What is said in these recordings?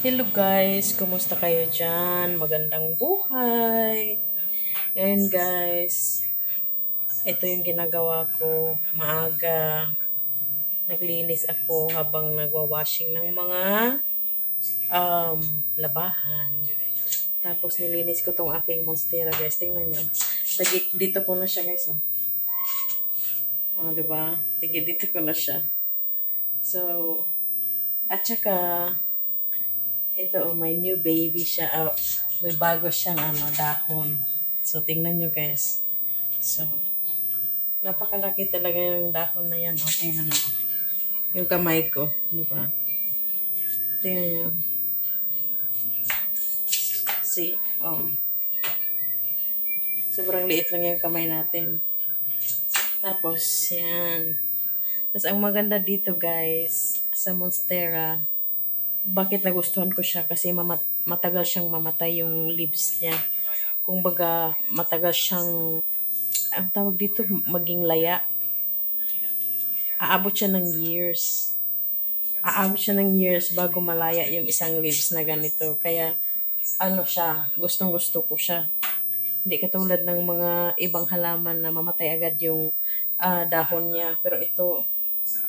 Hello guys, kumusta kayo dyan? Magandang buhay! Ngayon guys, ito yung ginagawa ko. Maaga, naglinis ako habang nagwa-washing ng mga um, labahan. Tapos nilinis ko tong aking monstera guys. Tingnan nyo. Tagi, dito ko na siya guys. Oh. Oh, di ba? Tigi dito ko na siya. So, at saka, ito, oh, may new baby siya. Oh, may bago siyang ano, dahon. So, tingnan nyo guys. So, napakalaki talaga yung dahon na yan. O, tingnan nyo. Yung kamay ko. Di ba? Tingnan nyo. See? Oh. Sobrang liit lang yung kamay natin. Tapos, yan. Tapos, ang maganda dito, guys, sa Monstera, bakit nagustuhan ko siya? Kasi mamat matagal siyang mamatay yung leaves niya. Kung baga, matagal siyang, ang tawag dito, maging laya. Aabot siya ng years. Aabot siya ng years bago malaya yung isang leaves na ganito. Kaya, ano siya, gustong gusto ko siya. Hindi katulad ng mga ibang halaman na mamatay agad yung ah, dahon niya. Pero ito,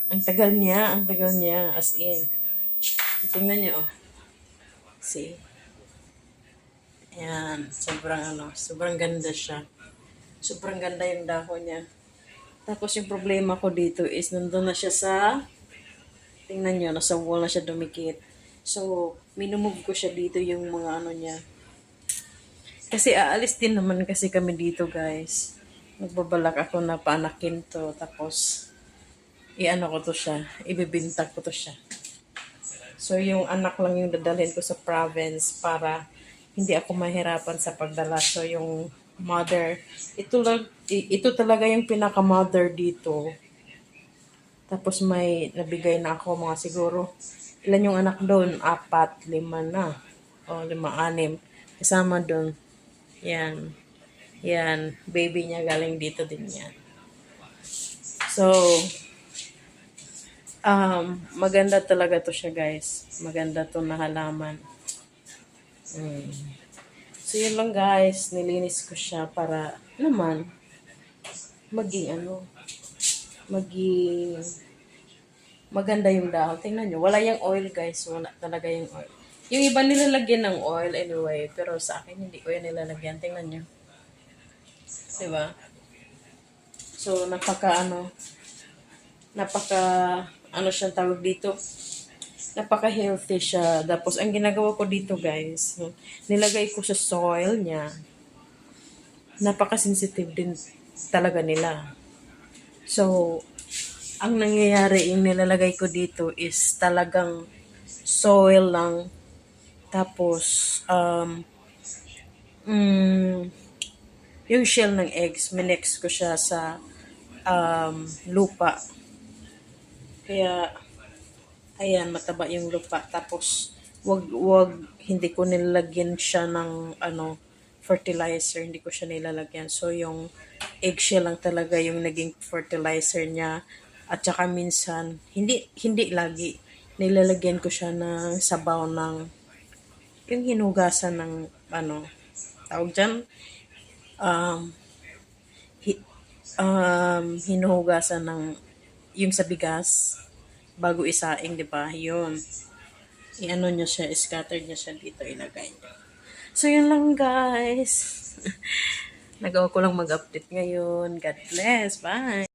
ang tagal niya, ang tagal niya, as in. Tingnan niyo, oh. See? Ayan, sobrang ano, sobrang ganda siya. Sobrang ganda yung dahon niya. Tapos yung problema ko dito is nandun na siya sa, tingnan niyo, nasa wall na siya dumikit. So, minumove ko siya dito yung mga ano niya. Kasi aalis din naman kasi kami dito guys. Magbabalak ako na paanakin to. Tapos, i-ano ko to siya. Ibibintag ko to siya. So, yung anak lang yung dadalhin ko sa province para hindi ako mahirapan sa pagdala. So, yung mother, ito, lang, ito talaga yung pinaka-mother dito. Tapos may nabigay na ako mga siguro. Ilan yung anak doon? Apat, lima na. O, lima, anim. Kasama doon. Yan. Yan. Baby niya galing dito din yan. So, um, maganda talaga to siya guys. Maganda to na halaman. Mm. So, yun lang guys. Nilinis ko siya para naman maging ano, maging maganda yung dahon. Tingnan nyo, wala yung oil guys. Wala talaga yung oil. Yung iba nilalagyan ng oil anyway, pero sa akin hindi ko yan nilalagyan. Tingnan nyo. Diba? So, napaka ano, napaka, ano siyang tawag dito, napaka-healthy siya. Tapos, ang ginagawa ko dito, guys, nilagay ko sa soil niya. Napaka-sensitive din talaga nila. So, ang nangyayari, yung nilalagay ko dito is talagang soil lang. Tapos, um, mm, yung shell ng eggs, minex ko siya sa um, lupa. Kaya, ayan, mataba yung lupa. Tapos, wag, wag, hindi ko nilalagyan siya ng, ano, fertilizer. Hindi ko siya nilalagyan. So, yung eggshell lang talaga yung naging fertilizer niya. At saka minsan, hindi, hindi lagi, nilalagyan ko siya ng sabaw ng, yung hinugasan ng, ano, tawag dyan, um, hi, um, hinuhugasan ng, yung sa bigas, bago isaing, di ba? Yun. I-ano nyo siya, scatter nyo siya dito, ilagay nyo. So, yun lang, guys. Nagawa ko lang mag-update ngayon. God bless. Bye.